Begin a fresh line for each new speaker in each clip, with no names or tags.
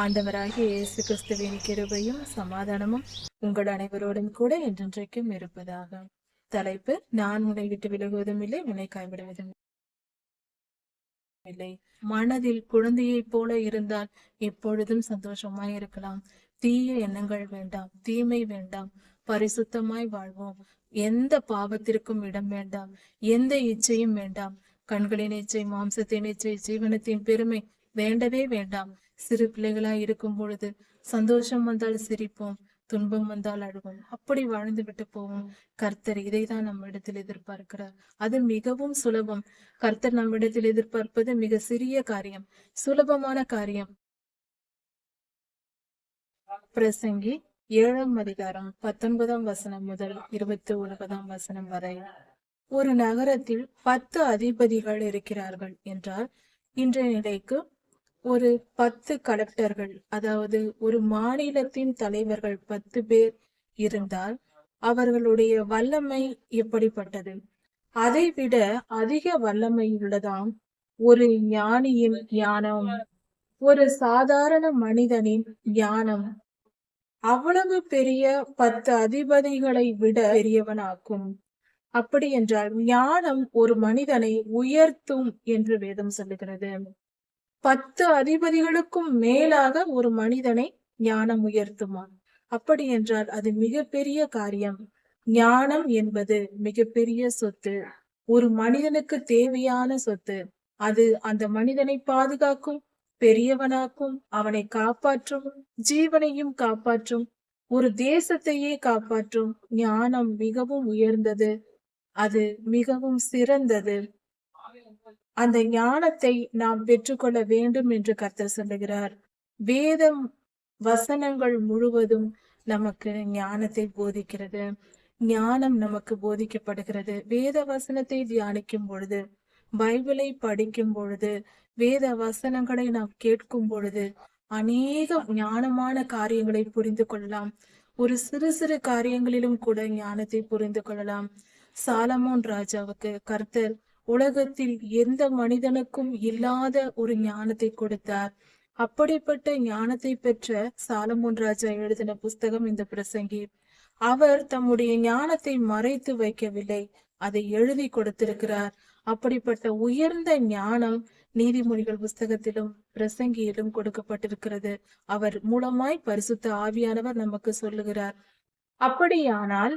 ஆண்டவராகிய இயேசு கிறிஸ்துவின் கிருபையும் சமாதானமும் உங்கள் அனைவரோடும் கூட என்றென்றைக்கும் இருப்பதாக தலைப்பு நான் உன்னை விட்டு விலகுவதும் இல்லை உன்னை கைவிடுவதும் இல்லை மனதில் குழந்தையை போல இருந்தால் எப்பொழுதும் சந்தோஷமாய் இருக்கலாம் தீய எண்ணங்கள் வேண்டாம் தீமை வேண்டாம் பரிசுத்தமாய் வாழ்வோம் எந்த பாவத்திற்கும் இடம் வேண்டாம் எந்த இச்சையும் வேண்டாம் கண்களின் இச்சை மாம்சத்தின் இச்சை ஜீவனத்தின் பெருமை வேண்டவே வேண்டாம் சிறு பிள்ளைகளா இருக்கும் பொழுது சந்தோஷம் வந்தால் சிரிப்போம் துன்பம் வந்தால் அழுவோம் அப்படி வாழ்ந்து விட்டு போவோம் கர்த்தர் இதை தான் நம்ம இடத்தில் எதிர்பார்க்கிறார் அது மிகவும் சுலபம் கர்த்தர் நம்மிடத்தில் எதிர்பார்ப்பது மிக சிறிய காரியம் சுலபமான காரியம் பிரசங்கி ஏழாம் அதிகாரம் பத்தொன்பதாம் வசனம் முதல் இருபத்தி ஒன்பதாம் வசனம் வரை ஒரு நகரத்தில் பத்து அதிபதிகள் இருக்கிறார்கள் என்றால் இன்றைய நிலைக்கு ஒரு பத்து கலெக்டர்கள் அதாவது ஒரு மாநிலத்தின் தலைவர்கள் பத்து பேர் இருந்தால் அவர்களுடைய வல்லமை எப்படிப்பட்டது அதைவிட அதிக வல்லமை உள்ளதாம் ஒரு ஞானியின் ஞானம் ஒரு சாதாரண மனிதனின் ஞானம் அவ்வளவு பெரிய பத்து அதிபதிகளை விட பெரியவனாக்கும் அப்படி என்றால் ஞானம் ஒரு மனிதனை உயர்த்தும் என்று வேதம் சொல்லுகிறது பத்து அதிபதிகளுக்கும் மேலாக ஒரு மனிதனை ஞானம் உயர்த்துமான் அப்படி என்றால் அது மிகப்பெரிய காரியம் ஞானம் என்பது மிகப்பெரிய சொத்து ஒரு மனிதனுக்கு தேவையான சொத்து அது அந்த மனிதனை பாதுகாக்கும் பெரியவனாக்கும் அவனை காப்பாற்றும் ஜீவனையும் காப்பாற்றும் ஒரு தேசத்தையே காப்பாற்றும் ஞானம் மிகவும் உயர்ந்தது அது மிகவும் சிறந்தது அந்த ஞானத்தை நாம் பெற்றுக்கொள்ள வேண்டும் என்று கர்த்தர் சொல்லுகிறார் வேதம் வசனங்கள் முழுவதும் நமக்கு ஞானத்தை போதிக்கிறது ஞானம் நமக்கு போதிக்கப்படுகிறது வேத வசனத்தை தியானிக்கும் பொழுது பைபிளை படிக்கும் பொழுது வேத வசனங்களை நாம் கேட்கும் பொழுது அநேக ஞானமான காரியங்களை புரிந்து கொள்ளலாம் ஒரு சிறு சிறு காரியங்களிலும் கூட ஞானத்தை புரிந்து கொள்ளலாம் சாலமோன் ராஜாவுக்கு கர்த்தர் உலகத்தில் எந்த மனிதனுக்கும் இல்லாத ஒரு ஞானத்தை கொடுத்தார் அப்படிப்பட்ட ஞானத்தை பெற்ற சாலமோன் ராஜா எழுதின புஸ்தகம் இந்த பிரசங்கி அவர் தம்முடைய ஞானத்தை மறைத்து வைக்கவில்லை அதை எழுதி கொடுத்திருக்கிறார் அப்படிப்பட்ட உயர்ந்த ஞானம் நீதிமொழிகள் புஸ்தகத்திலும் பிரசங்கியிலும் கொடுக்கப்பட்டிருக்கிறது அவர் மூலமாய் பரிசுத்த ஆவியானவர் நமக்கு சொல்லுகிறார் அப்படியானால்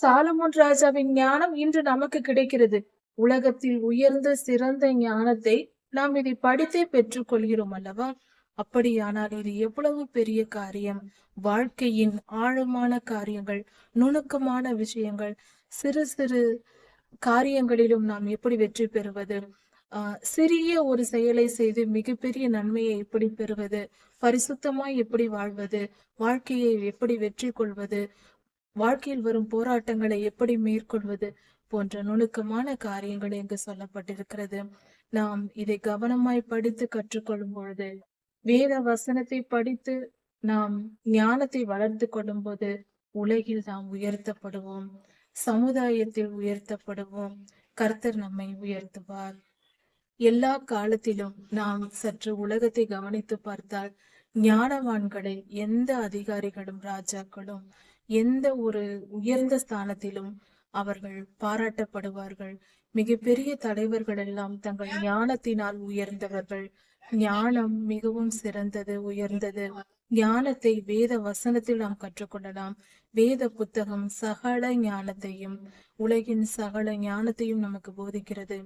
சாலமோன் ராஜாவின் ஞானம் இன்று நமக்கு கிடைக்கிறது உலகத்தில் உயர்ந்த சிறந்த ஞானத்தை நாம் இதை படித்தே பெற்றுக்கொள்கிறோம் அல்லவா அப்படியானால் இது எவ்வளவு பெரிய காரியம் வாழ்க்கையின் ஆழமான காரியங்கள் நுணுக்கமான விஷயங்கள் சிறு சிறு காரியங்களிலும் நாம் எப்படி வெற்றி பெறுவது சிறிய ஒரு செயலை செய்து மிகப்பெரிய நன்மையை எப்படி பெறுவது பரிசுத்தமாய் எப்படி வாழ்வது வாழ்க்கையை எப்படி வெற்றி கொள்வது வாழ்க்கையில் வரும் போராட்டங்களை எப்படி மேற்கொள்வது போன்ற நுணுக்கமான காரியங்கள் இங்கு சொல்லப்பட்டிருக்கிறது நாம் இதை கவனமாய் படித்து கற்றுக்கொள்ளும் பொழுது வேத வசனத்தை படித்து நாம் ஞானத்தை வளர்த்து கொள்ளும் போது உலகில் நாம் உயர்த்தப்படுவோம் சமுதாயத்தில் உயர்த்தப்படுவோம் கர்த்தர் நம்மை உயர்த்துவார் எல்லா காலத்திலும் நாம் சற்று உலகத்தை கவனித்து பார்த்தால் ஞானவான்களை எந்த அதிகாரிகளும் ராஜாக்களும் எந்த ஒரு உயர்ந்த ஸ்தானத்திலும் அவர்கள் பாராட்டப்படுவார்கள் மிகப்பெரிய தலைவர்கள் எல்லாம் தங்கள் ஞானத்தினால் உயர்ந்தவர்கள் ஞானம் மிகவும் சிறந்தது உயர்ந்தது ஞானத்தை வேத வசனத்தில் நாம் கற்றுக்கொள்ளலாம் வேத புத்தகம் சகல ஞானத்தையும் உலகின் சகல ஞானத்தையும் நமக்கு போதிக்கிறது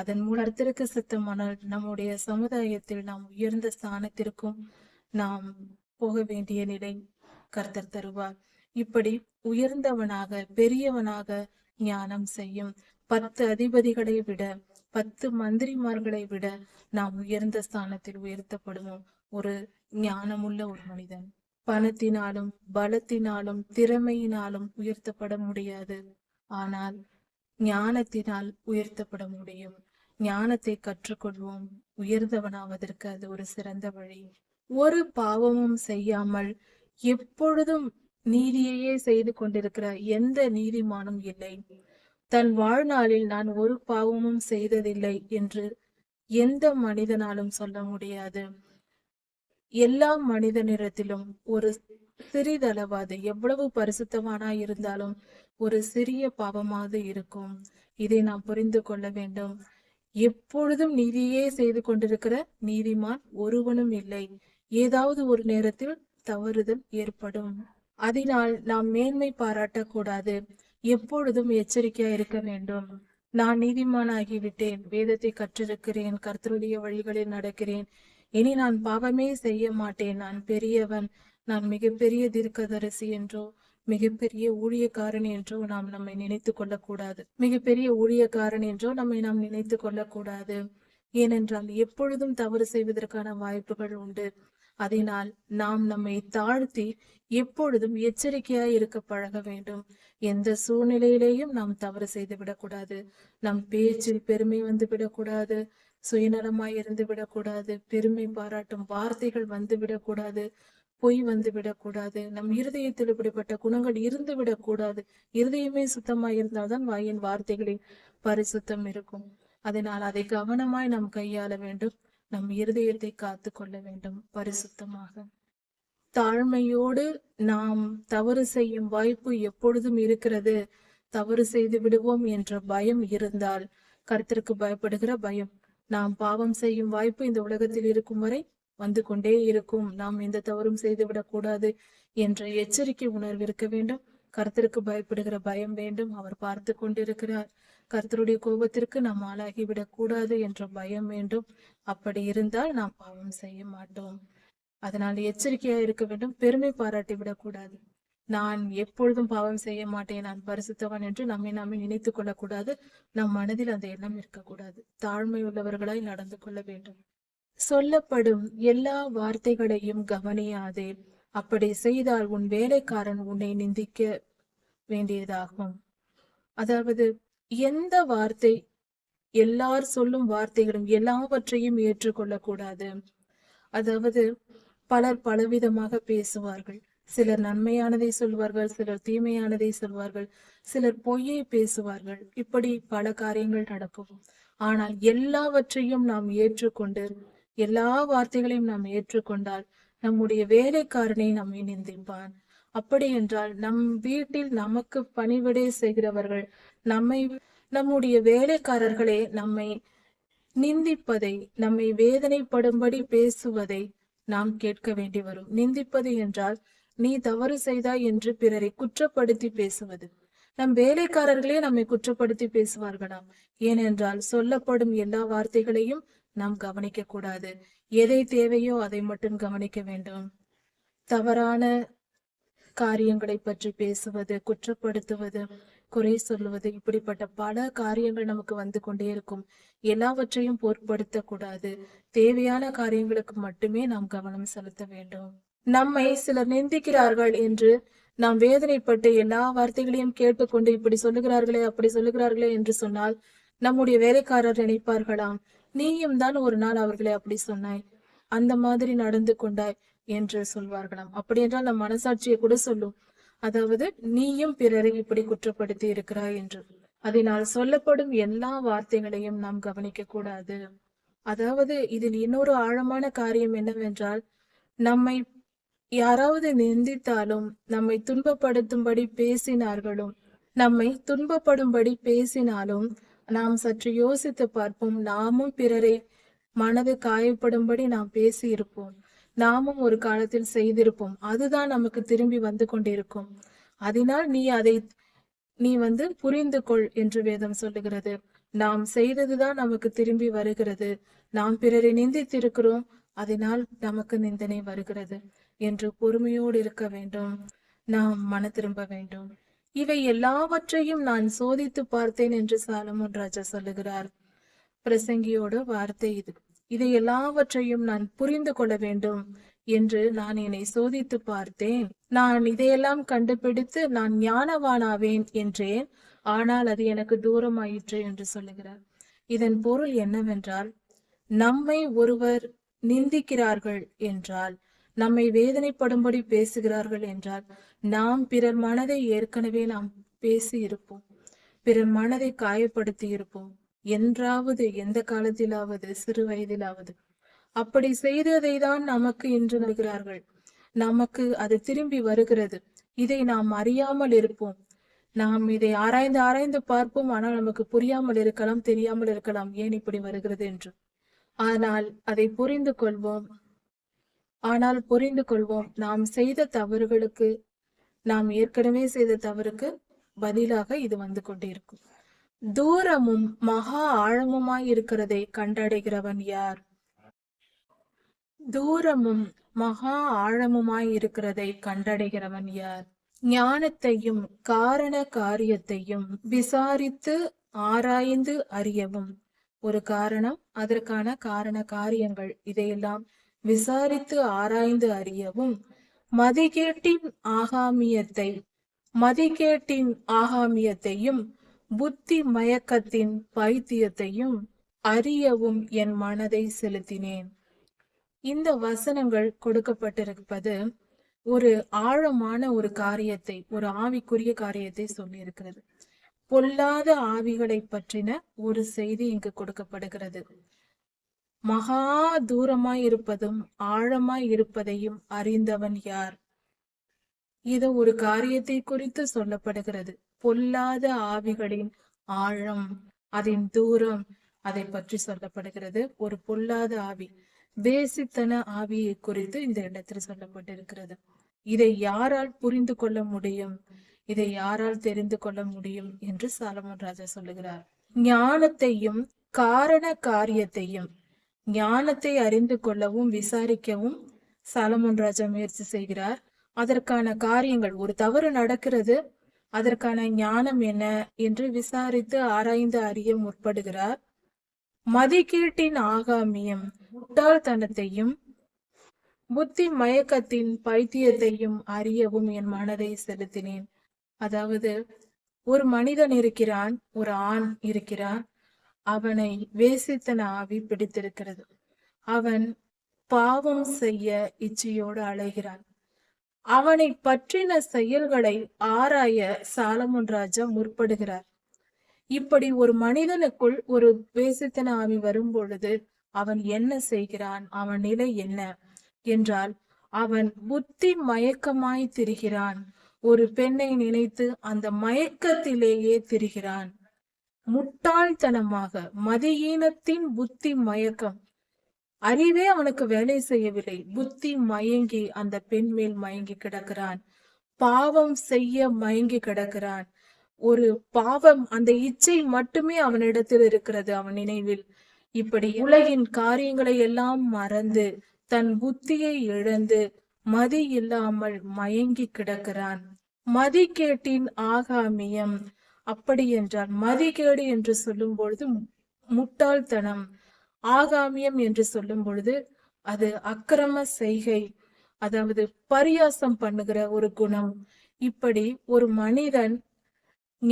அதன் மூலம் அர்த்தருக்கு சித்தமானால் நம்முடைய சமுதாயத்தில் நாம் உயர்ந்த ஸ்தானத்திற்கும் நாம் போக வேண்டிய நிலை கர்த்தர் தருவார் இப்படி உயர்ந்தவனாக பெரியவனாக ஞானம் செய்யும் பத்து அதிபதிகளை விட பத்து மந்திரிமார்களை விட நாம் உயர்ந்த ஸ்தானத்தில் உயர்த்தப்படுவோம் ஒரு ஞானமுள்ள ஒரு மனிதன் பணத்தினாலும் பலத்தினாலும் திறமையினாலும் உயர்த்தப்பட முடியாது ஆனால் ஞானத்தினால் உயர்த்தப்பட முடியும் ஞானத்தை கற்றுக்கொள்வோம் உயர்ந்தவனாவதற்கு அது ஒரு சிறந்த வழி ஒரு பாவமும் செய்யாமல் எப்பொழுதும் நீதியையே செய்து கொண்டிருக்கிற எந்த நீதிமானும் இல்லை தன் வாழ்நாளில் நான் ஒரு பாவமும் செய்ததில்லை என்று எந்த மனிதனாலும் சொல்ல முடியாது எல்லா மனிதனிடத்திலும் ஒரு சிறிதளவாது எவ்வளவு பரிசுத்தமானா இருந்தாலும் ஒரு சிறிய பாவமாவது இருக்கும் இதை நாம் புரிந்து கொள்ள வேண்டும் எப்பொழுதும் நீதியே செய்து கொண்டிருக்கிற நீதிமான் ஒருவனும் இல்லை ஏதாவது ஒரு நேரத்தில் தவறுதல் ஏற்படும் அதனால் நாம் மேன்மை பாராட்டக்கூடாது எப்பொழுதும் எச்சரிக்கையா இருக்க வேண்டும் நான் நீதிமானாகி விட்டேன் வேதத்தை கற்றிருக்கிறேன் கர்த்தருடைய வழிகளில் நடக்கிறேன் இனி நான் பாவமே செய்ய மாட்டேன் நான் பெரியவன் நான் மிகப்பெரிய தீர்க்கதரிசி என்றோ மிகப்பெரிய ஊழியக்காரன் என்றோ நாம் நம்மை நினைத்து கொள்ளக்கூடாது மிகப்பெரிய ஊழியக்காரன் என்றோ நம்மை நாம் நினைத்து கொள்ளக்கூடாது ஏனென்றால் எப்பொழுதும் தவறு செய்வதற்கான வாய்ப்புகள் உண்டு அதனால் நாம் நம்மை தாழ்த்தி எப்பொழுதும் எச்சரிக்கையாய் இருக்க பழக வேண்டும் எந்த சூழ்நிலையிலேயும் நாம் தவறு செய்து விடக்கூடாது நம் பேச்சில் பெருமை வந்து விடக்கூடாது சுயநலமாய் இருந்து விடக்கூடாது பெருமை பாராட்டும் வார்த்தைகள் வந்து விடக்கூடாது பொய் வந்து விடக்கூடாது நம் இருதயத்தில் இப்படிப்பட்ட குணங்கள் இருந்து விடக்கூடாது இருதயமே சுத்தமாய் இருந்தால்தான் வாயின் வார்த்தைகளில் பரிசுத்தம் இருக்கும் அதனால் அதை கவனமாய் நாம் கையாள வேண்டும் நம் இருதயத்தை காத்து கொள்ள வேண்டும் பரிசுத்தமாக தாழ்மையோடு நாம் தவறு செய்யும் வாய்ப்பு எப்பொழுதும் இருக்கிறது தவறு செய்து விடுவோம் என்ற பயம் இருந்தால் கருத்திற்கு பயப்படுகிற பயம் நாம் பாவம் செய்யும் வாய்ப்பு இந்த உலகத்தில் இருக்கும் வரை வந்து கொண்டே இருக்கும் நாம் எந்த தவறும் செய்துவிடக் கூடாது என்ற எச்சரிக்கை உணர்வு இருக்க வேண்டும் கருத்திற்கு பயப்படுகிற பயம் வேண்டும் அவர் பார்த்து கொண்டிருக்கிறார் கர்த்தருடைய கோபத்திற்கு நாம் ஆளாகிவிடக் கூடாது என்ற பயம் வேண்டும் அப்படி இருந்தால் நாம் பாவம் செய்ய மாட்டோம் அதனால் எச்சரிக்கையா இருக்க வேண்டும் பெருமை பாராட்டி விடக்கூடாது நான் எப்பொழுதும் பாவம் செய்ய மாட்டேன் நான் பரிசுத்தவன் என்று நம்மை நாமே நினைத்து கொள்ளக்கூடாது நம் மனதில் அந்த எண்ணம் இருக்கக்கூடாது தாழ்மை உள்ளவர்களாய் நடந்து கொள்ள வேண்டும் சொல்லப்படும் எல்லா வார்த்தைகளையும் கவனியாதே அப்படி செய்தால் உன் வேலைக்காரன் உன்னை நிந்திக்க வேண்டியதாகும் அதாவது எந்த வார்த்தை எல்லார் சொல்லும் வார்த்தைகளும் எல்லாவற்றையும் ஏற்றுக்கொள்ளக்கூடாது அதாவது பலர் பலவிதமாக பேசுவார்கள் சிலர் நன்மையானதை சொல்வார்கள் சிலர் தீமையானதை சொல்வார்கள் சிலர் பொய்யை பேசுவார்கள் இப்படி பல காரியங்கள் நடக்கும் ஆனால் எல்லாவற்றையும் நாம் ஏற்றுக்கொண்டு எல்லா வார்த்தைகளையும் நாம் ஏற்றுக்கொண்டால் நம்முடைய வேலைக்காரனை நாம் நிந்திப்பான் அப்படி என்றால் நம் வீட்டில் நமக்கு பணிவிடை செய்கிறவர்கள் நம்மை நம்முடைய வேலைக்காரர்களே நம்மை நிந்திப்பதை நம்மை வேதனைப்படும்படி பேசுவதை நாம் கேட்க வேண்டி வரும் நிந்திப்பது என்றால் நீ தவறு செய்தாய் என்று பிறரை குற்றப்படுத்தி பேசுவது நம் வேலைக்காரர்களே நம்மை குற்றப்படுத்தி பேசுவார்களாம் ஏனென்றால் சொல்லப்படும் எல்லா வார்த்தைகளையும் நாம் கவனிக்க கூடாது எதை தேவையோ அதை மட்டும் கவனிக்க வேண்டும் தவறான காரியங்களை பற்றி பேசுவது குற்றப்படுத்துவது குறை சொல்லுவது இப்படிப்பட்ட பல காரியங்கள் நமக்கு வந்து கொண்டே இருக்கும் எல்லாவற்றையும் பொருட்படுத்த கூடாது தேவையான காரியங்களுக்கு மட்டுமே நாம் கவனம் செலுத்த வேண்டும் நம்மை சிலர் நிந்திக்கிறார்கள் என்று நாம் வேதனைப்பட்டு எல்லா வார்த்தைகளையும் கேட்டுக்கொண்டு இப்படி சொல்லுகிறார்களே அப்படி சொல்லுகிறார்களே என்று சொன்னால் நம்முடைய வேலைக்காரர் நினைப்பார்களாம் நீயும் தான் ஒரு நாள் அவர்களை அப்படி சொன்னாய் அந்த மாதிரி நடந்து கொண்டாய் என்று சொல்வார்களாம் அப்படி என்றால் நம் மனசாட்சியை கூட சொல்லும் அதாவது நீயும் பிறரை இப்படி குற்றப்படுத்தி இருக்கிறாய் என்று அதனால் சொல்லப்படும் எல்லா வார்த்தைகளையும் நாம் கவனிக்க கூடாது அதாவது இதில் இன்னொரு ஆழமான காரியம் என்னவென்றால் நம்மை யாராவது நிந்தித்தாலும் நம்மை துன்பப்படுத்தும்படி பேசினார்களும் நம்மை துன்பப்படும்படி பேசினாலும் நாம் சற்று யோசித்து பார்ப்போம் நாமும் பிறரை மனது காயப்படும்படி நாம் பேசியிருப்போம் நாமும் ஒரு காலத்தில் செய்திருப்போம் அதுதான் நமக்கு திரும்பி வந்து கொண்டிருக்கும் அதனால் நீ அதை நீ வந்து புரிந்து கொள் என்று வேதம் சொல்லுகிறது நாம் செய்ததுதான் நமக்கு திரும்பி வருகிறது நாம் பிறரை நிந்தித்திருக்கிறோம் அதனால் நமக்கு நிந்தனை வருகிறது என்று பொறுமையோடு இருக்க வேண்டும் நாம் மன திரும்ப வேண்டும் இவை எல்லாவற்றையும் நான் சோதித்து பார்த்தேன் என்று சாலமுன் ராஜா சொல்லுகிறார் பிரசங்கியோட வார்த்தை இது இதை எல்லாவற்றையும் நான் புரிந்து கொள்ள வேண்டும் என்று நான் என்னை சோதித்து பார்த்தேன் நான் இதையெல்லாம் கண்டுபிடித்து நான் ஞானவானாவேன் என்றேன் ஆனால் அது எனக்கு தூரமாயிற்று என்று சொல்லுகிறார் இதன் பொருள் என்னவென்றால் நம்மை ஒருவர் நிந்திக்கிறார்கள் என்றால் நம்மை வேதனைப்படும்படி பேசுகிறார்கள் என்றால் நாம் பிறர் மனதை ஏற்கனவே நாம் பேசி இருப்போம் பிறர் மனதை காயப்படுத்தி இருப்போம் என்றாவது எந்த காலத்திலாவது சிறு வயதிலாவது அப்படி செய்ததை தான் நமக்கு இன்று நல்கிறார்கள் நமக்கு அது திரும்பி வருகிறது இதை நாம் அறியாமல் இருப்போம் நாம் இதை ஆராய்ந்து ஆராய்ந்து பார்ப்போம் ஆனால் நமக்கு புரியாமல் இருக்கலாம் தெரியாமல் இருக்கலாம் ஏன் இப்படி வருகிறது என்று ஆனால் அதை புரிந்து கொள்வோம் ஆனால் புரிந்து கொள்வோம் நாம் செய்த தவறுகளுக்கு நாம் ஏற்கனவே செய்த தவறுக்கு பதிலாக இது வந்து கொண்டிருக்கும் தூரமும் மகா ஆழமுமாய் இருக்கிறதை கண்டடைகிறவன் யார் தூரமும் மகா ஆழமுமாய் இருக்கிறதை கண்டடைகிறவன் யார் ஞானத்தையும் காரண காரியத்தையும் விசாரித்து ஆராய்ந்து அறியவும் ஒரு காரணம் அதற்கான காரண காரியங்கள் இதையெல்லாம் விசாரித்து ஆராய்ந்து அறியவும் மதிகேட்டின் ஆகாமியத்தை மதிகேட்டின் ஆகாமியத்தையும் புத்தி மயக்கத்தின் பைத்தியத்தையும் அறியவும் என் மனதை செலுத்தினேன் இந்த வசனங்கள் கொடுக்கப்பட்டிருப்பது ஒரு ஆழமான ஒரு காரியத்தை ஒரு ஆவிக்குரிய காரியத்தை சொல்லி இருக்கிறது பொல்லாத ஆவிகளை பற்றின ஒரு செய்தி இங்கு கொடுக்கப்படுகிறது மகா தூரமாய் இருப்பதும் ஆழமாய் இருப்பதையும் அறிந்தவன் யார் இது ஒரு காரியத்தை குறித்து சொல்லப்படுகிறது பொல்லாத ஆவிகளின் ஆழம் அதன் தூரம் அதை பற்றி சொல்லப்படுகிறது ஒரு பொல்லாத ஆவி வேசித்தன ஆவியை குறித்து இந்த இடத்தில் சொல்லப்பட்டிருக்கிறது இதை யாரால் புரிந்து கொள்ள முடியும் இதை யாரால் தெரிந்து கொள்ள முடியும் என்று சாலமன் ராஜா சொல்லுகிறார் ஞானத்தையும் காரண காரியத்தையும் ஞானத்தை அறிந்து கொள்ளவும் விசாரிக்கவும் சாலமன் ராஜா முயற்சி செய்கிறார் அதற்கான காரியங்கள் ஒரு தவறு நடக்கிறது அதற்கான ஞானம் என்ன என்று விசாரித்து ஆராய்ந்து அறிய முற்படுகிறார் மதிக்கீட்டின் ஆகாமியம் முட்டாள்தனத்தையும் புத்தி மயக்கத்தின் பைத்தியத்தையும் அறியவும் என் மனதை செலுத்தினேன் அதாவது ஒரு மனிதன் இருக்கிறான் ஒரு ஆண் இருக்கிறான் அவனை வேசித்தன ஆவி பிடித்திருக்கிறது அவன் பாவம் செய்ய இச்சையோடு அழைகிறான் அவனை பற்றின செயல்களை ஆராய சாலமுன் ராஜா முற்படுகிறார் இப்படி ஒரு மனிதனுக்குள் ஒரு பேசித்தன ஆவி வரும் பொழுது அவன் என்ன செய்கிறான் அவன் நிலை என்ன என்றால் அவன் புத்தி மயக்கமாய் திரிகிறான் ஒரு பெண்ணை நினைத்து அந்த மயக்கத்திலேயே திரிகிறான் முட்டாள்தனமாக மதியீனத்தின் புத்தி மயக்கம் அறிவே அவனுக்கு வேலை செய்யவில்லை புத்தி மயங்கி அந்த பெண் மேல் மயங்கி கிடக்கிறான் பாவம் செய்ய மயங்கி கிடக்கிறான் ஒரு பாவம் அந்த இச்சை மட்டுமே அவனிடத்தில் இருக்கிறது அவன் நினைவில் இப்படி உலகின் காரியங்களை எல்லாம் மறந்து தன் புத்தியை இழந்து மதி இல்லாமல் மயங்கி கிடக்கிறான் மதிக்கேட்டின் ஆகாமியம் அப்படி என்றால் மதிகேடு என்று சொல்லும் பொழுது முட்டாள்தனம் ஆகாமியம் என்று சொல்லும் பொழுது அது அக்கிரம செய்கை அதாவது பரியாசம் பண்ணுகிற ஒரு குணம் இப்படி ஒரு மனிதன்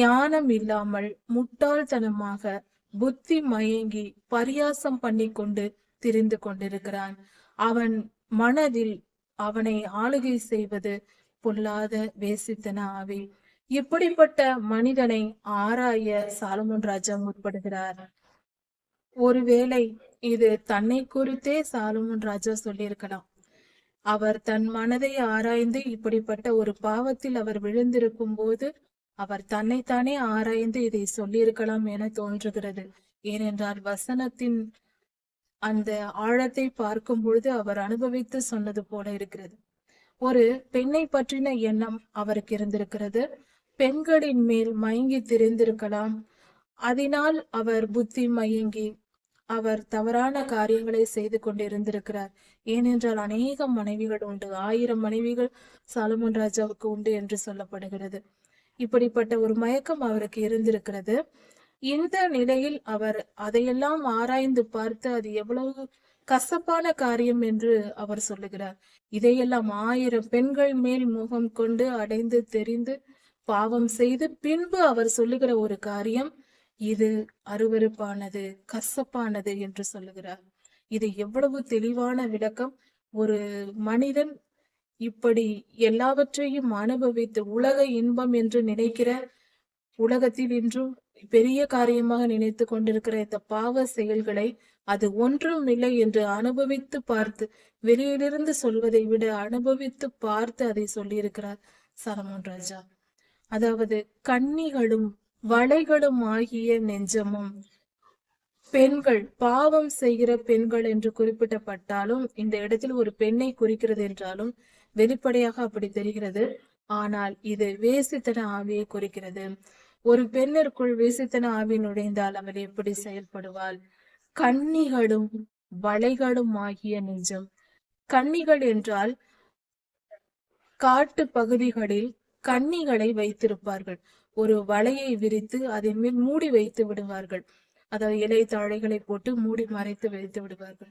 ஞானம் இல்லாமல் முட்டாள்தனமாக புத்தி மயங்கி பரியாசம் பண்ணி கொண்டு திரிந்து கொண்டிருக்கிறான் அவன் மனதில் அவனை ஆளுகை செய்வது பொல்லாத வேசித்தன ஆவி இப்படிப்பட்ட மனிதனை ஆராய சாலமன் ராஜா முற்படுகிறார் ஒருவேளை இது தன்னை குறித்தே சாலமோன் ராஜா சொல்லியிருக்கலாம் அவர் தன் மனதை ஆராய்ந்து இப்படிப்பட்ட ஒரு பாவத்தில் அவர் விழுந்திருக்கும் போது அவர் தன்னைத்தானே ஆராய்ந்து இதை சொல்லியிருக்கலாம் என தோன்றுகிறது ஏனென்றால் வசனத்தின் அந்த ஆழத்தை பார்க்கும் பொழுது அவர் அனுபவித்து சொன்னது போல இருக்கிறது ஒரு பெண்ணை பற்றின எண்ணம் அவருக்கு இருந்திருக்கிறது பெண்களின் மேல் மயங்கி திரிந்திருக்கலாம் அதனால் அவர் புத்தி மயங்கி அவர் தவறான காரியங்களை செய்து கொண்டிருந்திருக்கிறார் ஏனென்றால் அநேக மனைவிகள் உண்டு ஆயிரம் மனைவிகள் சாலமன் ராஜாவுக்கு உண்டு என்று சொல்லப்படுகிறது இப்படிப்பட்ட ஒரு மயக்கம் அவருக்கு இருந்திருக்கிறது இந்த நிலையில் அவர் அதையெல்லாம் ஆராய்ந்து பார்த்து அது எவ்வளவு கசப்பான காரியம் என்று அவர் சொல்லுகிறார் இதையெல்லாம் ஆயிரம் பெண்கள் மேல் முகம் கொண்டு அடைந்து தெரிந்து பாவம் செய்து பின்பு அவர் சொல்லுகிற ஒரு காரியம் இது அருவருப்பானது கசப்பானது என்று சொல்லுகிறார் இது எவ்வளவு தெளிவான விளக்கம் ஒரு மனிதன் இப்படி எல்லாவற்றையும் அனுபவித்து உலக இன்பம் என்று நினைக்கிற உலகத்தில் இன்றும் பெரிய காரியமாக நினைத்து கொண்டிருக்கிற இந்த பாவ செயல்களை அது ஒன்றும் இல்லை என்று அனுபவித்து பார்த்து வெளியிலிருந்து சொல்வதை விட அனுபவித்து பார்த்து அதை சொல்லியிருக்கிறார் சரமோன் ராஜா அதாவது கன்னிகளும் வலைகளும் ஆகிய நெஞ்சமும் பெண்கள் பாவம் செய்கிற பெண்கள் என்று குறிப்பிடப்பட்டாலும் இந்த இடத்தில் ஒரு பெண்ணை குறிக்கிறது என்றாலும் வெளிப்படையாக அப்படி தெரிகிறது ஆனால் இது வேசித்தன ஆவியை குறிக்கிறது ஒரு பெண்ணிற்குள் வேசித்தன ஆவி நுழைந்தால் அவர் எப்படி செயல்படுவாள் கன்னிகளும் வளைகளும் ஆகிய நெஞ்சம் கன்னிகள் என்றால் காட்டு பகுதிகளில் கன்னிகளை வைத்திருப்பார்கள் ஒரு வலையை விரித்து அதன் மேல் மூடி வைத்து விடுவார்கள் அதாவது இலை தாழைகளை போட்டு மூடி மறைத்து வைத்து விடுவார்கள்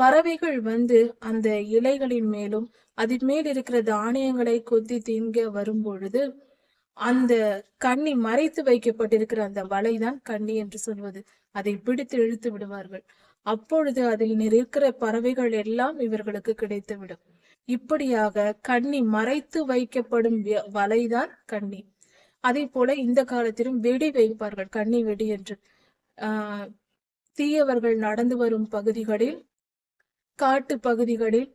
பறவைகள் வந்து அந்த இலைகளின் மேலும் அதன் மேல் இருக்கிற தானியங்களை கொத்தி தீங்க வரும் பொழுது அந்த கண்ணி மறைத்து வைக்கப்பட்டிருக்கிற அந்த வலைதான் கண்ணி என்று சொல்வது அதை பிடித்து இழுத்து விடுவார்கள் அப்பொழுது அதில் இருக்கிற பறவைகள் எல்லாம் இவர்களுக்கு கிடைத்துவிடும் இப்படியாக கண்ணி மறைத்து வைக்கப்படும் வலைதான் கண்ணி அதே போல இந்த காலத்திலும் வெடி வைப்பார்கள் கண்ணி வெடி என்று தீயவர்கள் நடந்து வரும் பகுதிகளில் காட்டு பகுதிகளில்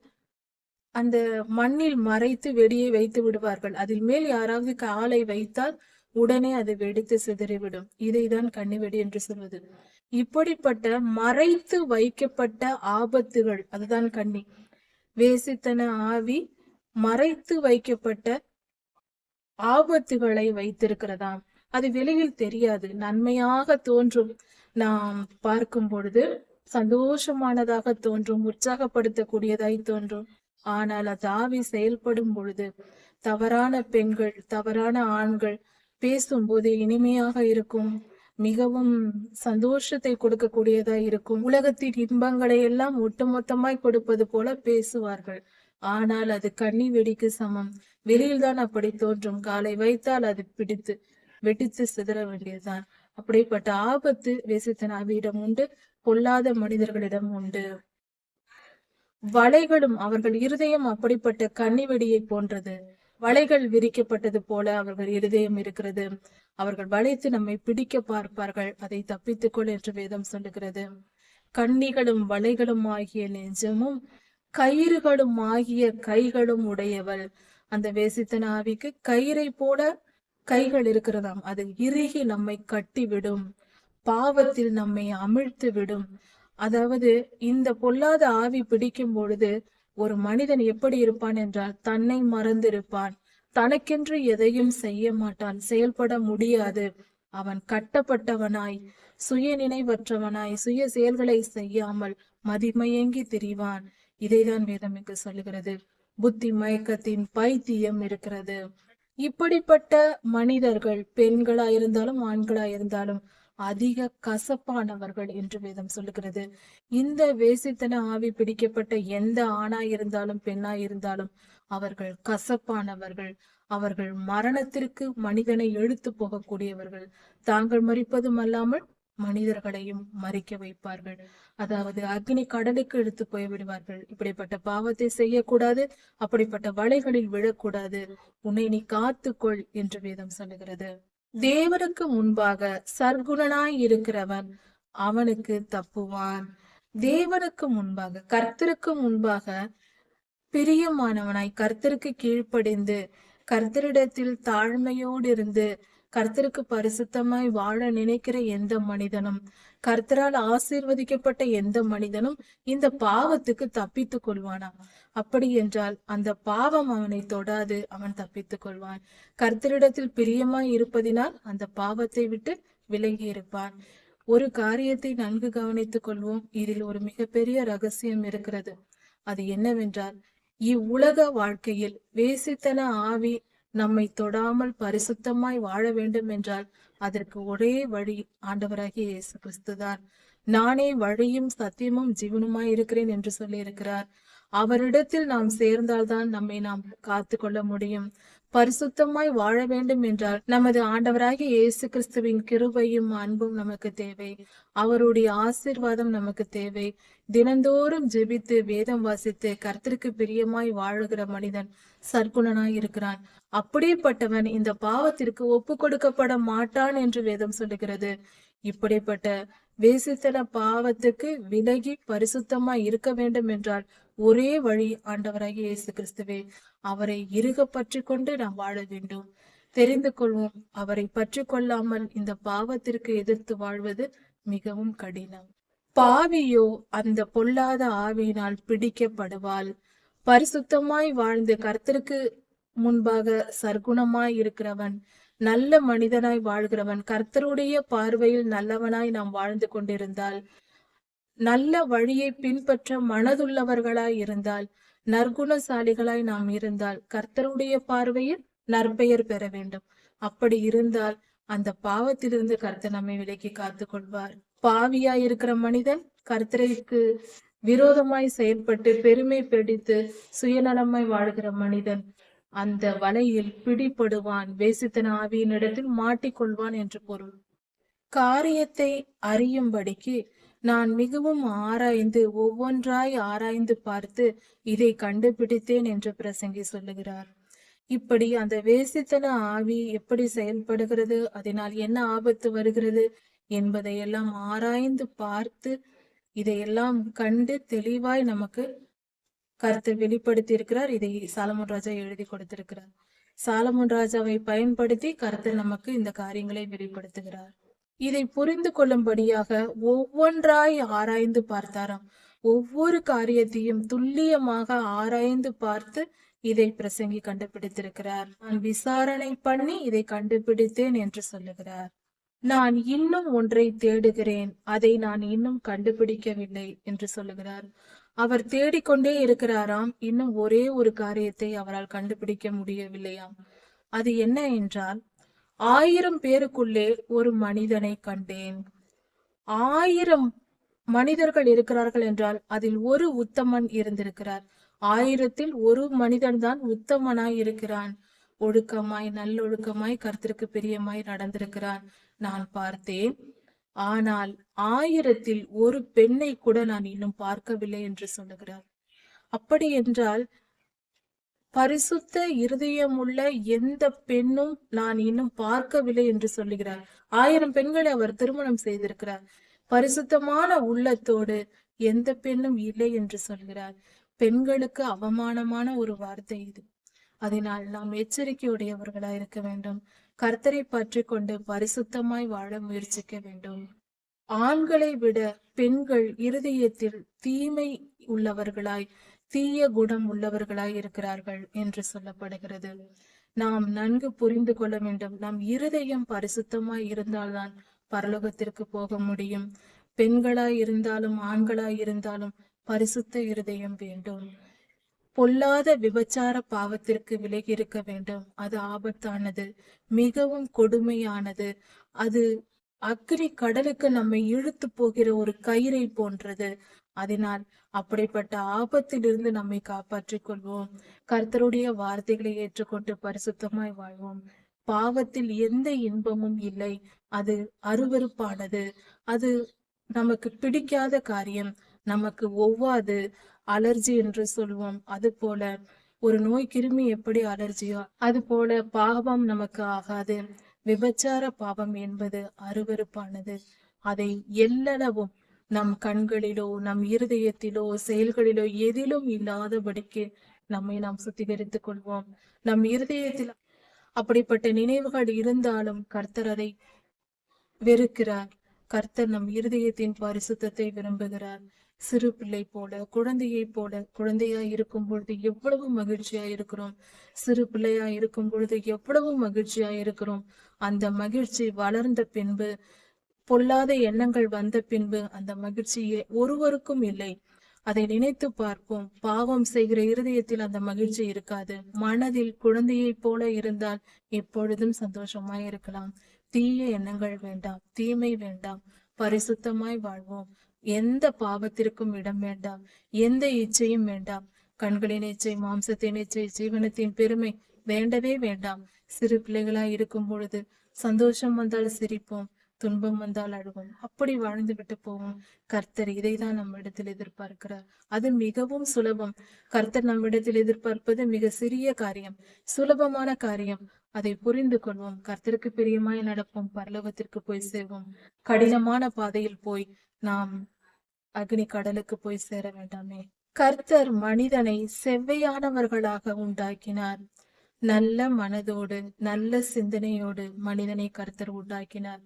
அந்த மண்ணில் மறைத்து வெடியை வைத்து விடுவார்கள் அதில் மேல் யாராவது காலை வைத்தால் உடனே அது வெடித்து சிதறிவிடும் இதைதான் வெடி என்று சொல்வது இப்படிப்பட்ட மறைத்து வைக்கப்பட்ட ஆபத்துகள் அதுதான் கண்ணி வேசித்தன ஆவி மறைத்து வைக்கப்பட்ட ஆபத்துகளை வைத்திருக்கிறதாம் அது வெளியில் தெரியாது நன்மையாக தோன்றும் நாம் பார்க்கும் பொழுது சந்தோஷமானதாக தோன்றும் உற்சாகப்படுத்தக்கூடியதாய் தோன்றும் ஆனால் அது ஆவி செயல்படும் பொழுது தவறான பெண்கள் தவறான ஆண்கள் பேசும்போது இனிமையாக இருக்கும் மிகவும் சந்தோஷத்தை கொடுக்கக்கூடியதாய் இருக்கும் உலகத்தின் இன்பங்களை எல்லாம் ஒட்டுமொத்தமாய் கொடுப்பது போல பேசுவார்கள் ஆனால் அது கண்ணி வெடிக்கு சமம் வெளியில்தான் அப்படி தோன்றும் காலை வைத்தால் அது பிடித்து வெடித்து சிதற வேண்டியதுதான் அப்படிப்பட்ட ஆபத்து வேசித்தனாவியிடம் உண்டு பொல்லாத மனிதர்களிடம் உண்டு வலைகளும் அவர்கள் இருதயம் அப்படிப்பட்ட கண்ணி வெடியை போன்றது வலைகள் விரிக்கப்பட்டது போல அவர்கள் இருதயம் இருக்கிறது அவர்கள் வளைத்து நம்மை பிடிக்க பார்ப்பார்கள் அதை தப்பித்துக்கொள் என்று வேதம் சொல்லுகிறது கண்ணிகளும் வலைகளும் ஆகிய நெஞ்சமும் கயிறுகளும் ஆகிய கைகளும் உடையவள் அந்த வேசித்தன ஆவிக்கு கயிறை போல கைகள் இருக்கிறதாம் அது இறுகி நம்மை கட்டி விடும் பாவத்தில் நம்மை அமிழ்த்து விடும் அதாவது இந்த பொல்லாத ஆவி பிடிக்கும் பொழுது ஒரு மனிதன் எப்படி இருப்பான் என்றால் தன்னை மறந்திருப்பான் தனக்கென்று எதையும் செய்ய மாட்டான் செயல்பட முடியாது அவன் கட்டப்பட்டவனாய் சுய நினைவற்றவனாய் சுய செயல்களை செய்யாமல் மதிமயங்கி திரிவான் இதைதான் வேதம் இங்கு சொல்லுகிறது புத்தி மயக்கத்தின் பைத்தியம் இருக்கிறது இப்படிப்பட்ட மனிதர்கள் பெண்களா இருந்தாலும் ஆண்களா இருந்தாலும் அதிக கசப்பானவர்கள் என்று வேதம் சொல்லுகிறது இந்த வேசித்தன ஆவி பிடிக்கப்பட்ட எந்த ஆணா இருந்தாலும் பெண்ணா இருந்தாலும் அவர்கள் கசப்பானவர்கள் அவர்கள் மரணத்திற்கு மனிதனை எழுத்து போகக்கூடியவர்கள் தாங்கள் மறிப்பதும் அல்லாமல் மனிதர்களையும் மறிக்க வைப்பார்கள் அதாவது அக்னி கடலுக்கு இழுத்து போய் விடுவார்கள் இப்படிப்பட்ட பாவத்தை செய்யக்கூடாது அப்படிப்பட்ட வலைகளில் விழக்கூடாது உன்னை நீ காத்துக்கொள் என்று வேதம் சொல்லுகிறது தேவனுக்கு முன்பாக சர்க்குணனாய் இருக்கிறவன் அவனுக்கு தப்புவான் தேவனுக்கு முன்பாக கர்த்தருக்கு முன்பாக பிரியமானவனாய் கர்த்தருக்கு கீழ்ப்படிந்து கர்த்தரிடத்தில் தாழ்மையோடு இருந்து கர்த்தருக்கு பரிசுத்தமாய் வாழ நினைக்கிற எந்த மனிதனும் கர்த்தரால் ஆசீர்வதிக்கப்பட்ட எந்த மனிதனும் இந்த பாவத்துக்கு தப்பித்து கொள்வானா அப்படி என்றால் அந்த பாவம் அவனை தொடாது அவன் தப்பித்துக் கொள்வான் கர்த்தரிடத்தில் பிரியமாய் இருப்பதினால் அந்த பாவத்தை விட்டு விலகி இருப்பான் ஒரு காரியத்தை நன்கு கவனித்துக் கொள்வோம் இதில் ஒரு மிகப்பெரிய ரகசியம் இருக்கிறது அது என்னவென்றால் இவ்வுலக வாழ்க்கையில் வேசித்தன ஆவி நம்மை தொடாமல் பரிசுத்தமாய் வாழ வேண்டும் என்றால் அதற்கு ஒரே வழி ஆண்டவராகிய இயேசு கிறிஸ்துதான் நானே வழியும் சத்தியமும் ஜீவனுமாய் இருக்கிறேன் என்று சொல்லியிருக்கிறார் அவரிடத்தில் நாம் சேர்ந்தால்தான் நம்மை நாம் காத்து கொள்ள முடியும் பரிசுத்தமாய் வாழ வேண்டும் என்றால் நமது ஆண்டவராகிய இயேசு கிறிஸ்துவின் கிருபையும் அன்பும் நமக்கு தேவை அவருடைய ஆசிர்வாதம் நமக்கு தேவை தினந்தோறும் ஜெபித்து வேதம் வாசித்து கர்த்தருக்கு பிரியமாய் வாழுகிற மனிதன் சர்க்குணனாய் இருக்கிறான் அப்படிப்பட்டவன் இந்த பாவத்திற்கு ஒப்பு கொடுக்கப்பட மாட்டான் என்று வேதம் சொல்லுகிறது இப்படிப்பட்ட வேசித்தன பாவத்துக்கு விலகி பரிசுத்தமாய் இருக்க வேண்டும் என்றால் ஒரே வழி ஆண்டவராக இயேசு கிறிஸ்துவே அவரை இருக பற்றி கொண்டு நாம் வாழ வேண்டும் தெரிந்து கொள்வோம் அவரை பற்றி கொள்ளாமல் இந்த பாவத்திற்கு எதிர்த்து வாழ்வது மிகவும் கடினம் பாவியோ அந்த பொல்லாத ஆவியினால் பிடிக்கப்படுவாள் பரிசுத்தமாய் வாழ்ந்து கர்த்தருக்கு முன்பாக சர்க்குணமாய் இருக்கிறவன் நல்ல மனிதனாய் வாழ்கிறவன் கர்த்தருடைய பார்வையில் நல்லவனாய் நாம் வாழ்ந்து கொண்டிருந்தால் நல்ல வழியை பின்பற்ற மனதுள்ளவர்களாய் இருந்தால் நற்குணசாலிகளாய் நாம் இருந்தால் கர்த்தருடைய பார்வையில் நற்பெயர் பெற வேண்டும் அப்படி இருந்தால் அந்த பாவத்திலிருந்து கர்த்தர் நம்மை விலக்கி காத்து கொள்வார் பாவியாய் இருக்கிற மனிதன் கர்த்தருக்கு விரோதமாய் செயல்பட்டு பெருமை பிடித்து சுயநலமாய் வாழ்கிற மனிதன் அந்த வலையில் பிடிபடுவான் வேசித்தன ஆவியின் இடத்தில் மாட்டிக்கொள்வான் என்று பொருள் காரியத்தை அறியும்படிக்கு நான் மிகவும் ஆராய்ந்து ஒவ்வொன்றாய் ஆராய்ந்து பார்த்து இதை கண்டுபிடித்தேன் என்று பிரசங்கி சொல்லுகிறார் இப்படி அந்த வேசித்தன ஆவி எப்படி செயல்படுகிறது அதனால் என்ன ஆபத்து வருகிறது என்பதை எல்லாம் ஆராய்ந்து பார்த்து இதையெல்லாம் கண்டு தெளிவாய் நமக்கு கருத்தை வெளிப்படுத்தி இருக்கிறார் இதை சாலமன் ராஜா எழுதி கொடுத்திருக்கிறார் சாலமன் ராஜாவை பயன்படுத்தி கருத்து நமக்கு இந்த காரியங்களை வெளிப்படுத்துகிறார் இதை புரிந்து கொள்ளும்படியாக ஒவ்வொன்றாய் ஆராய்ந்து பார்த்தாராம் ஒவ்வொரு காரியத்தையும் துல்லியமாக ஆராய்ந்து பார்த்து இதை பிரசங்கி கண்டுபிடித்திருக்கிறார் நான் விசாரணை பண்ணி இதை கண்டுபிடித்தேன் என்று சொல்லுகிறார் நான் இன்னும் ஒன்றை தேடுகிறேன் அதை நான் இன்னும் கண்டுபிடிக்கவில்லை என்று சொல்லுகிறார் அவர் தேடிக்கொண்டே இருக்கிறாராம் இன்னும் ஒரே ஒரு காரியத்தை அவரால் கண்டுபிடிக்க முடியவில்லையாம் அது என்ன என்றால் ஆயிரம் பேருக்குள்ளே ஒரு மனிதனை கண்டேன் ஆயிரம் மனிதர்கள் இருக்கிறார்கள் என்றால் அதில் ஒரு உத்தமன் இருந்திருக்கிறார் ஆயிரத்தில் ஒரு மனிதன் தான் உத்தமனாய் இருக்கிறான் ஒழுக்கமாய் நல்லொழுக்கமாய் கருத்திற்கு பிரியமாய் நடந்திருக்கிறான் நான் பார்த்தேன் ஆனால் ஆயிரத்தில் ஒரு பெண்ணை கூட நான் இன்னும் பார்க்கவில்லை என்று சொல்லுகிறார் அப்படி என்றால் பரிசுத்த இருதயமுள்ள எந்த பெண்ணும் நான் இன்னும் பார்க்கவில்லை என்று சொல்லுகிறார் ஆயிரம் பெண்களை அவர் திருமணம் செய்திருக்கிறார் பரிசுத்தமான உள்ளத்தோடு எந்த பெண்ணும் இல்லை என்று சொல்கிறார் பெண்களுக்கு அவமானமான ஒரு வார்த்தை இது அதனால் நாம் எச்சரிக்கையுடையவர்களாய் இருக்க வேண்டும் கர்த்தரை பற்றி கொண்டு பரிசுத்தமாய் வாழ முயற்சிக்க வேண்டும் ஆண்களை விட பெண்கள் இருதயத்தில் தீமை உள்ளவர்களாய் தீய குணம் உள்ளவர்களாய் இருக்கிறார்கள் என்று சொல்லப்படுகிறது நாம் நன்கு புரிந்து கொள்ள வேண்டும் நம் இருதயம் பரிசுத்தமாய் இருந்தால்தான் பரலோகத்திற்கு போக முடியும் பெண்களாய் இருந்தாலும் ஆண்களாய் இருந்தாலும் பரிசுத்த இருதயம் வேண்டும் பொல்லாத விபச்சார பாவத்திற்கு விலகி இருக்க வேண்டும் அது ஆபத்தானது மிகவும் கொடுமையானது அது அக்னி கடலுக்கு நம்மை இழுத்து போகிற ஒரு கயிறை போன்றது அதனால் அப்படிப்பட்ட ஆபத்திலிருந்து நம்மை காப்பாற்றிக் கொள்வோம் கர்த்தருடைய வார்த்தைகளை ஏற்றுக்கொண்டு பரிசுத்தமாய் வாழ்வோம் பாவத்தில் எந்த இன்பமும் இல்லை அது அருவறுப்பானது அது நமக்கு பிடிக்காத காரியம் நமக்கு ஒவ்வாது அலர்ஜி என்று சொல்வோம் அது போல ஒரு நோய் கிருமி எப்படி அலர்ஜியோ அது போல பாவம் நமக்கு ஆகாது விபச்சார பாவம் என்பது அருவறுப்பானது அதை எல்லளவும் நம் கண்களிலோ நம் இருதயத்திலோ செயல்களிலோ எதிலும் இல்லாதபடிக்கு நம்மை நாம் சுத்திகரித்துக் கொள்வோம் நம் இருதயத்தில் அப்படிப்பட்ட நினைவுகள் இருந்தாலும் கர்த்தர் அதை வெறுக்கிறார் கர்த்தர் நம் இருதயத்தின் பரிசுத்தத்தை விரும்புகிறார் சிறு பிள்ளை போல குழந்தையை போல குழந்தையா இருக்கும் பொழுது எவ்வளவு மகிழ்ச்சியா இருக்கிறோம் சிறு பிள்ளையா இருக்கும் பொழுது எவ்வளவு மகிழ்ச்சியா இருக்கிறோம் அந்த மகிழ்ச்சி வளர்ந்த பின்பு பொல்லாத எண்ணங்கள் வந்த பின்பு அந்த மகிழ்ச்சியே ஒருவருக்கும் இல்லை அதை நினைத்து பார்ப்போம் பாவம் செய்கிற இருதயத்தில் அந்த மகிழ்ச்சி இருக்காது மனதில் குழந்தையை போல இருந்தால் எப்பொழுதும் சந்தோஷமாய் இருக்கலாம் தீய எண்ணங்கள் வேண்டாம் தீமை வேண்டாம் பரிசுத்தமாய் வாழ்வோம் எந்த பாவத்திற்கும் இடம் வேண்டாம் எந்த இச்சையும் வேண்டாம் கண்களின் இச்சை மாம்சத்தின் இச்சை ஜீவனத்தின் பெருமை வேண்டவே வேண்டாம் சிறு பிள்ளைகளாய் இருக்கும் பொழுது சந்தோஷம் வந்தால் சிரிப்போம் துன்பம் வந்தால் அழுவோம் அப்படி வாழ்ந்து விட்டு போவோம் கர்த்தர் இதைதான் நம்மிடத்தில் எதிர்பார்க்கிறார் அது மிகவும் சுலபம் கர்த்தர் நம்மிடத்தில் எதிர்பார்ப்பது மிக சிறிய காரியம் சுலபமான காரியம் அதை புரிந்து கொள்வோம் கர்த்தருக்கு பிரியமாய் நடப்போம் பரலோகத்திற்கு போய் சேர்வோம் கடினமான பாதையில் போய் நாம் அக்னி கடலுக்கு போய் சேர வேண்டாமே கர்த்தர் மனிதனை செவ்வையானவர்களாக உண்டாக்கினார் நல்ல மனதோடு நல்ல சிந்தனையோடு மனிதனை கர்த்தர் உண்டாக்கினார்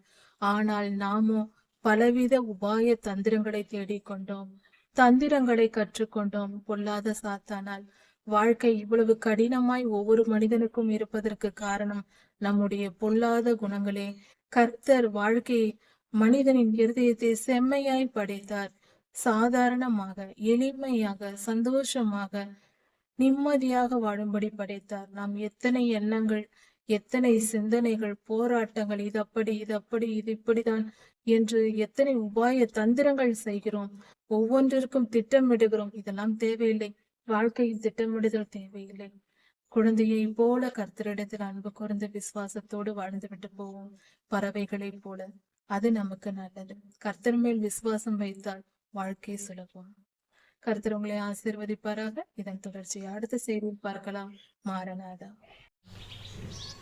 ஆனால் நாமோ பலவித உபாய தந்திரங்களை தேடிக்கொண்டோம் தந்திரங்களை கற்றுக்கொண்டோம் பொல்லாத சாத்தானால் வாழ்க்கை இவ்வளவு கடினமாய் ஒவ்வொரு மனிதனுக்கும் இருப்பதற்கு காரணம் நம்முடைய பொல்லாத குணங்களே கர்த்தர் வாழ்க்கை மனிதனின் இருதயத்தை செம்மையாய் படைத்தார் சாதாரணமாக எளிமையாக சந்தோஷமாக நிம்மதியாக வாழும்படி படைத்தார் நாம் எத்தனை எண்ணங்கள் எத்தனை சிந்தனைகள் போராட்டங்கள் இது அப்படி இது அப்படி இது இப்படிதான் என்று எத்தனை உபாய தந்திரங்கள் செய்கிறோம் ஒவ்வொன்றிற்கும் திட்டமிடுகிறோம் இதெல்லாம் தேவையில்லை வாழ்க்கையில் திட்டமிடுதல் தேவையில்லை குழந்தையை போல கர்த்தரிடத்தில் அன்பு குறைந்த விசுவாசத்தோடு வாழ்ந்து விட்டு போவோம் பறவைகளை போல அது நமக்கு நல்லது கர்த்தர் மேல் விசுவாசம் வைத்தால் வாழ்க்கை சுலபம் கர்த்தர் உங்களை ஆசீர்வதிப்பாராக இதன் தொடர்ச்சியை அடுத்த செய்தியில் பார்க்கலாம் you.